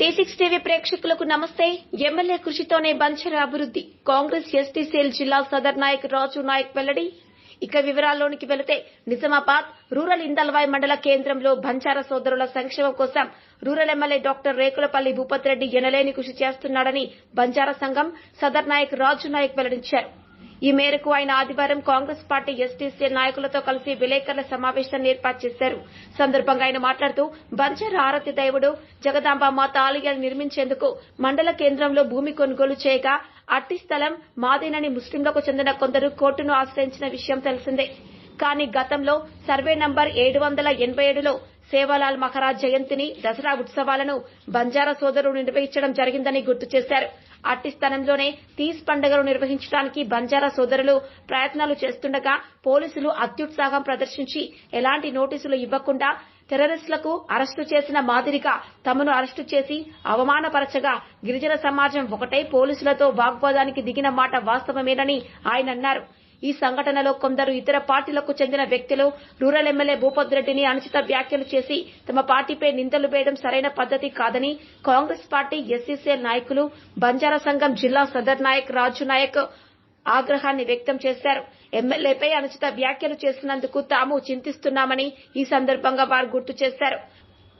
D six TV ప్రేక్షకులకు నమస్తే. MLA కృషితోనే బంచర అభివృద్ధి. కాంగ్రెస్ ఎస్టీ జిల్లా సదర్ నాయక్ రాజు నాయక్ వెల్లడి. ఇక వివరాల్లోనికి వెళితే నిజామాబాద్ రూరల్ ఇందల్వాయి మండల కేంద్రంలో బంజారా సోదరుల సంక్షేమం కోసం rural MLA doctor Rekulapalli Bhupath Reddy ఎనలేని కృషి చేస్తున్నాడని బంజారా సంఘం సదర్ నాయక్ రాజు నాయక్ వెల్లడించారు. ఈ మేరకు ఆయన ఆదివారం కాంగ్రెస్ పార్టీ ఎస్టీసీ నాయకులతో కలిసి విలేకరుల సమావేశాన్ని ఏర్పాటు చేశారు. సందర్భంగా ఆయన మాట్లాడుతూ బంజారా ఆరాధ్య దైవుడు జగదాంబ మాత ఆలయాలు నిర్మించేందుకు మండల కేంద్రంలో భూమి కొనుగోలు చేయగా అట్టి స్థలం మాదేనని ముస్లింలకు చెందిన కొందరు కోర్టును ఆశ్రయించిన విషయం తెలిసిందే. కానీ గతంలో సర్వే నంబర్ ఏడు వందల ఎనభై ఏడులో సేవాలాల్ మహారాజ్ జయంతిని దసరా ఉత్సవాలను బంజారా సోదరులు నిర్వహించడం జరిగిందని గుర్తు చేశారు. అట్టి స్థలంలోనే తీస్ పండుగను నిర్వహించడానికి బంజారా సోదరులు ప్రయత్నాలు చేస్తుండగా పోలీసులు అత్యుత్సాహం ప్రదర్శించి ఎలాంటి నోటీసులు ఇవ్వకుండా టెర్రరిస్టులకు అరెస్టు చేసిన మాదిరిగా తమను అరెస్టు చేసి అవమానపరచగా గిరిజన సమాజం ఒకటై పోలీసులతో వాగ్వాదానికి దిగిన మాట వాస్తవమేనని ఆయన అన్నారు. ఈ సంఘటనలో కొందరు ఇతర పార్టీలకు చెందిన వ్యక్తులు రూరల్ ఎమ్మెల్యే భూపత్ రెడ్డిని అనుచిత వ్యాఖ్యలు చేసి తమ పార్టీపై నిందలు వేయడం సరైన పద్దతి కాదని కాంగ్రెస్ పార్టీ ఎస్సీసీఎల్ నాయకులు బంజారా సంఘం జిల్లా సదర్ నాయక్ రాజు నాయక్ ఆగ్రహాన్ని వ్యక్తం చేశారు. ఎమ్మెల్యేపై అనుచిత వ్యాఖ్యలు చేసినందుకు తాము చింతిస్తున్నామని ఈ సందర్భంగా వారు గుర్తు చేశారు.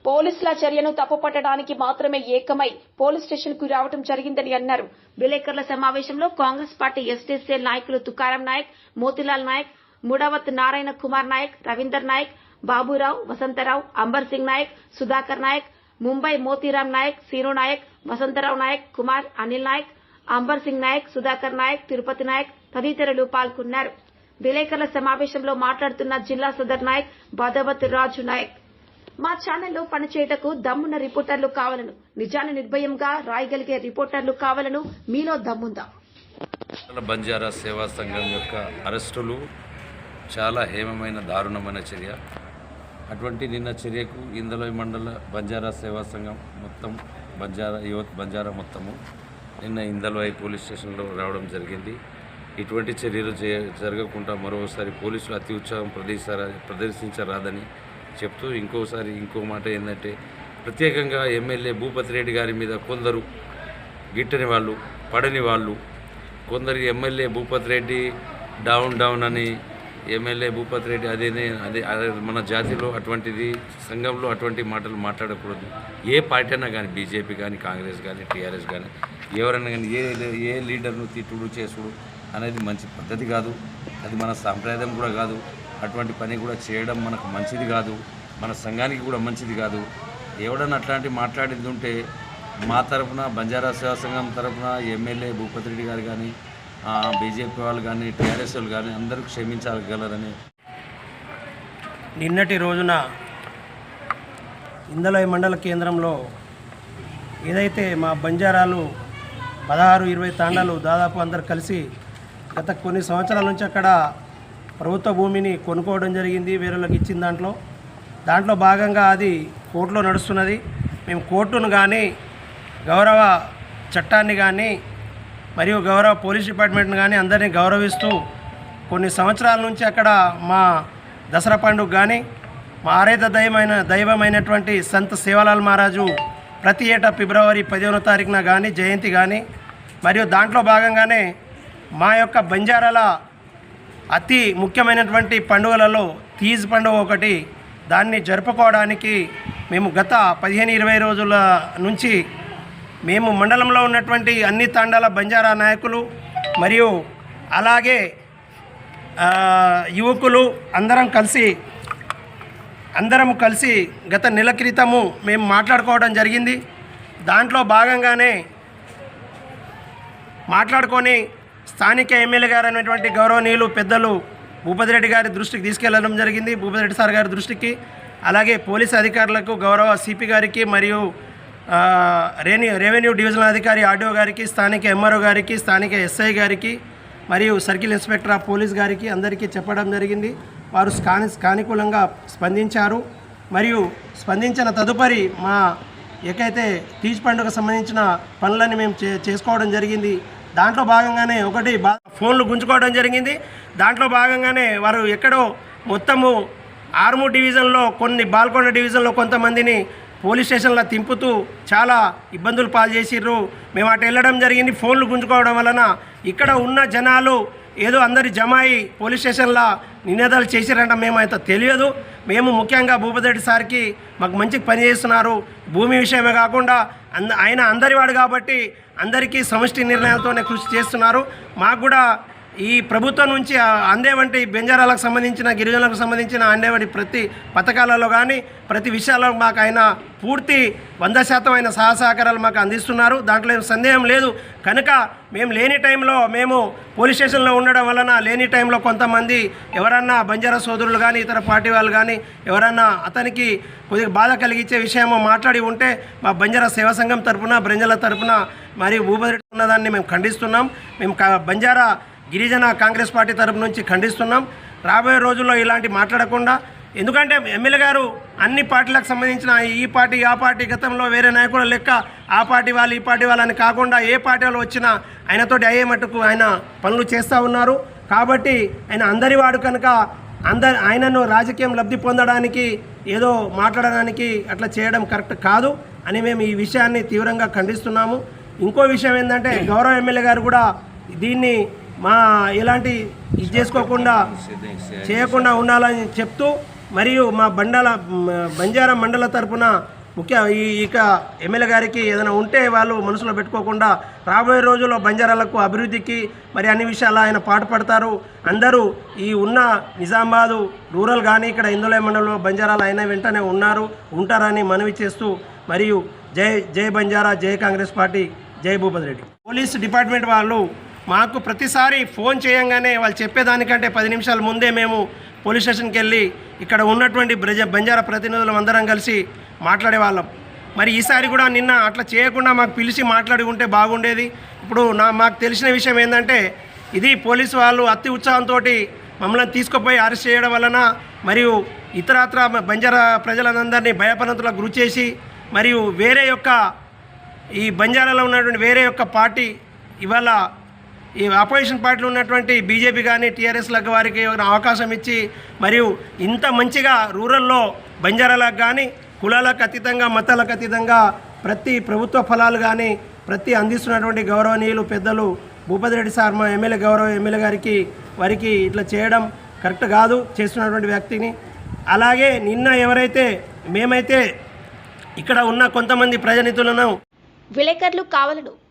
పోలీసుల చర్యను తప్పుపట్టడానికి మాత్రమే ఏకమై పోలీస్ స్టేషన్కు రావడం జరిగిందని అన్నారు. విలేకరుల సమావేశంలో కాంగ్రెస్ పార్టీ ఎస్టీసీఎల్ నాయకులు తుకారం నాయక్ మోతిలాల్ నాయక్ మూడవత్ నారాయణ కుమార్ నాయక్ రవీందర్ నాయక్ బాబురావు వసంతరావు అంబర్ సింగ్ నాయక్ సుధాకర్ నాయక్ ముంబై మోతీరామ్ నాయక్ సీను నాయక్ వసంతరావు నాయక్ కుమార్ అనిల్ నాయక్ అంబర్ సింగ్ నాయక్ సుధాకర్ నాయక్ తిరుపతి నాయక్ తదితరులు పాల్గొన్నారు. విలేకరుల సమావేశంలో మాట్లాడుతున్న జిల్లా సదర్ నాయక్ బాదవత్ రాజు నాయక్. మా ఛానల్లో పనిచేయటకు దమ్మున్న రిపోర్టర్లు కావాలను. నిజాన్ని నిర్భయంగా రాయగలిగే రిపోర్టర్లు కావాలను. మీలో దమ్ముందా? బంజారా సేవా సంఘం యొక్క అరెస్టులు చాలా హేమమైన దారుణమైన చర్య. అటువంటి నిన్న చర్యకు ఇందలోయ్ మండల బంజారా సేవా సంఘం మొత్తం బంజారా యువత్ బంజారా మొత్తము నిన్న ఇందలోయ్ పోలీస్ స్టేషన్లో రావడం జరిగింది. ఇటువంటి చర్యలు జరగకుండా మరోసారి పోలీసులు అతి ఉత్సాహం ప్రదర్శించరాదని చెప్తూ ఇంకోసారి ఇంకో మాట ఏంటంటే ప్రత్యేకంగా ఎమ్మెల్యే భూపతి రెడ్డి గారి మీద కొందరు గిట్టని వాళ్ళు పడని వాళ్ళు కొందరు MLA Bhupathi Reddy down down అని ఎమ్మెల్యే భూపతి రెడ్డి అదేనే అదే అదే మన జాతిలో అటువంటిది సంఘంలో అటువంటి మాటలు మాట్లాడకూడదు. ఏ పార్టీ అయినా కానీ బీజేపీ కానీ కాంగ్రెస్ కానీ టీఆర్ఎస్ కానీ ఎవరైనా కానీ ఏ ఏ లీడర్ను తిట్టుడు చేసుడు అనేది మంచి పద్ధతి కాదు. అది మన సాంప్రదాయం కూడా కాదు. అటువంటి పని కూడా చేయడం మనకు మంచిది కాదు మన సంఘానికి కూడా మంచిది కాదు. ఎవడన్నా అట్లాంటి మాట్లాడింది ఉంటే మా తరఫున బంజారా సేవా సంఘం తరఫున ఎమ్మెల్యే భూపతి రెడ్డి గారు కానీ బీజేపీ వాళ్ళు కానీ టీఆర్ఎస్ వాళ్ళు కానీ అందరూ క్షమించగలరని నిన్నటి రోజున ఇందలయ మండల కేంద్రంలో ఏదైతే మా బంజారాలు పదహారు ఇరవై తాండాలు దాదాపు అందరు కలిసి గత కొన్ని సంవత్సరాల నుంచి అక్కడ ప్రభుత్వ భూమిని కొనుక్కోవడం జరిగింది వేరేళ్ళకి ఇచ్చిన దాంట్లో. దాంట్లో భాగంగా అది కోర్టులో నడుస్తున్నది. మేము కోర్టును కానీ గౌరవ చట్టాన్ని కానీ మరియు గౌరవ పోలీస్ డిపార్ట్మెంట్ని కానీ అందరినీ గౌరవిస్తూ కొన్ని సంవత్సరాల నుంచి అక్కడ మా దసరా పండుగ కానీ మా ఆరేత దైవమైన దైవమైనటువంటి సంత సేవలాల్ మహారాజు ప్రతి ఏటా ఫిబ్రవరి పదిహేనో తారీఖున కానీ జయంతి కానీ మరియు దాంట్లో భాగంగానే మా యొక్క బంజారాల అతి ముఖ్యమైనటువంటి పండుగలలో తీజ్ పండుగ ఒకటి. దాన్ని జరుపుకోవడానికి మేము గత పదిహేను ఇరవై రోజుల నుంచి మేము మండలంలో ఉన్నటువంటి అన్ని తాండాల బంజారా నాయకులు మరియు అలాగే యువకులు అందరం కలిసి అందరం కలిసి గత నెల క్రితము మేము మాట్లాడుకోవడం జరిగింది. దాంట్లో భాగంగానే మాట్లాడుకొని స్థానిక ఎమ్మెల్యే గారు అయినటువంటి గౌరవనీయులు పెద్దలు భూపతిరెడ్డి గారి దృష్టికి తీసుకెళ్ళడం జరిగింది. భూపతిరెడ్డి సార్ గారి దృష్టికి. అలాగే పోలీస్ అధికారులకు గౌరవ సిపి గారికి మరియు ఆ, రెవెన్యూ రెవెన్యూ డివిజనల్ అధికారి ఆర్డీఓ గారికి స్థానిక ఎంఆర్ఓ గారికి స్థానిక ఎస్ఐ గారికి మరియు సర్కిల్ ఇన్స్పెక్టర్ ఆఫ్ పోలీస్ గారికి అందరికీ చెప్పడం జరిగింది. వారు స్కాని స్కానుకూలంగా స్పందించారు. మరియు స్పందించిన తదుపరి మా ఏకైతే తీజ్ పండుగకు సంబంధించిన పనులని మేము చే చేసుకోవడం జరిగింది. దాంట్లో భాగంగానే ఒకటి ఫోన్లు గుంజుకోవడం జరిగింది. దాంట్లో భాగంగానే వారు ఎక్కడో మొత్తము ఆర్మూర్ డివిజన్లో కొన్ని బాల్కొండ డివిజన్లో కొంతమందిని పోలీస్ స్టేషన్లో తింపుతూ చాలా ఇబ్బందులు పాలు చేసిర్రు. మేము అటు వెళ్ళడం జరిగింది ఫోన్లు గుంజుకోవడం వలన. ఇక్కడ ఉన్న జనాలు ఏదో అందరి జమ అయి పోలీస్ స్టేషన్లో నినాదాలు చేశారంట మేము అయితే తెలియదు. మేము ముఖ్యంగా భూపతిరెడ్డి సార్కి మాకు మంచి పని చేస్తున్నారు. భూమి విషయమే కాకుండా అంద ఆయన అందరివాడు కాబట్టి అందరికీ సమష్టి నిర్ణయాలతోనే కృషి చేస్తున్నారు. మాకు కూడా ఈ ప్రభుత్వం నుంచి అందేవంటి బెంజారాలకు సంబంధించిన గిరిజనులకు సంబంధించిన అందేవంటి ప్రతి పథకాలలో కానీ ప్రతి విషయాల్లో మాకు ఆయన పూర్తి వంద శాతం అయిన సహసహకారాలు మాకు అందిస్తున్నారు. దాంట్లో ఏం సందేహం లేదు. కనుక మేము లేని టైంలో మేము పోలీస్ స్టేషన్లో ఉండడం వలన లేని టైంలో కొంతమంది ఎవరన్నా బంజారా సోదరులు కానీ ఇతర పార్టీ వాళ్ళు కానీ ఎవరన్నా అతనికి కొద్దిగా బాధ కలిగించే విషయమో మాట్లాడి ఉంటే మా బంజారా సేవా సంఘం తరపున బ్రంజల తరపున మరియు భూపతి ఉన్నదాన్ని మేము ఖండిస్తున్నాం. మేము బంజారా గిరిజన కాంగ్రెస్ పార్టీ తరపు నుంచి ఖండిస్తున్నాం. రాబోయే రోజుల్లో ఇలాంటి మాట్లాడకుండా ఎందుకంటే ఎమ్మెల్యే గారు అన్ని పార్టీలకు సంబంధించిన ఈ పార్టీ ఆ పార్టీ గతంలో వేరే నాయకుల లెక్క ఆ పార్టీ వాళ్ళు ఈ పార్టీ వాళ్ళని కాకుండా ఏ పార్టీ వాళ్ళు వచ్చినా ఆయనతోటి అయ్యే మట్టుకు ఆయన పనులు చేస్తూ ఉన్నారు. కాబట్టి ఆయన అందరి వాడు కనుక అందరి ఆయనను రాజకీయం లబ్ధి పొందడానికి ఏదో మాట్లాడడానికి అట్లా చేయడం కరెక్ట్ కాదు అని మేము ఈ విషయాన్ని తీవ్రంగా ఖండిస్తున్నాము. ఇంకో విషయం ఏంటంటే గౌరవ ఎమ్మెల్యే గారు కూడా దీన్ని మా ఇలాంటి ఇది చేసుకోకుండా చేయకుండా ఉండాలని చెప్తూ మరియు మా బండల బంజారా మండల తరపున ముఖ్య ఈ ఇక ఎమ్మెల్యే గారికి ఏదైనా ఉంటే వాళ్ళు మనసులో పెట్టుకోకుండా రాబోయే రోజుల్లో బంజారాలకు అభివృద్ధికి మరి అన్ని విషయాలు ఆయన పాటుపడతారు. అందరూ ఈ ఉన్న నిజామాబాదు రూరల్ కానీ ఇక్కడ ఇందులో మండలంలో బంజారాలు ఆయన వెంటనే ఉన్నారు ఉంటారని మనవి చేస్తూ మరియు జై జై బంజారా జై కాంగ్రెస్ పార్టీ జై భూపతి రెడ్డి. పోలీస్ డిపార్ట్మెంట్ వాళ్ళు మాకు ప్రతిసారి ఫోన్ చేయంగానే వాళ్ళు చెప్పేదానికంటే పది నిమిషాల ముందే మేము పోలీస్ స్టేషన్కి వెళ్ళి ఇక్కడ ఉన్నటువంటి బ్రజ బంజారా ప్రతినిధులం అందరం కలిసి మాట్లాడే వాళ్ళం. మరి ఈసారి కూడా నిన్న అట్లా చేయకుండా మాకు పిలిచి మాట్లాడి ఉంటే బాగుండేది. ఇప్పుడు నా మాకు తెలిసిన విషయం ఏంటంటే ఇది పోలీసు వాళ్ళు అతి ఉత్సాహంతో మమ్మల్ని తీసుకుపోయి అరెస్ట్ చేయడం వలన మరియు ఇతరత్ర బంజారా ప్రజలందరినీ భయపనంతులకు గురి చేసి మరియు వేరే యొక్క ఈ బంజారాలో ఉన్నటువంటి వేరే యొక్క పార్టీ ఇవాళ ఈ అపోజిషన్ పార్టీలో ఉన్నటువంటి బీజేపీ కానీ టీఆర్ఎస్లకు వారికి అవకాశం ఇచ్చి మరియు ఇంత మంచిగా రూరల్లో బంజారాలకు కానీ కులాలకు అతీతంగా మతాలకు అతీతంగా ప్రతి ప్రభుత్వ ఫలాలు కానీ ప్రతి అందిస్తున్నటువంటి గౌరవనీయులు పెద్దలు భూపతి రెడ్డి సార్ మా ఎమ్మెల్యే గౌరవ ఎమ్మెల్యే గారికి వారికి ఇట్లా చేయడం కరెక్ట్ కాదు చేస్తున్నటువంటి వ్యక్తిని. అలాగే నిన్న ఎవరైతే మేమైతే ఇక్కడ ఉన్న కొంతమంది ప్రజానిధులను విలేకరులు కావాలను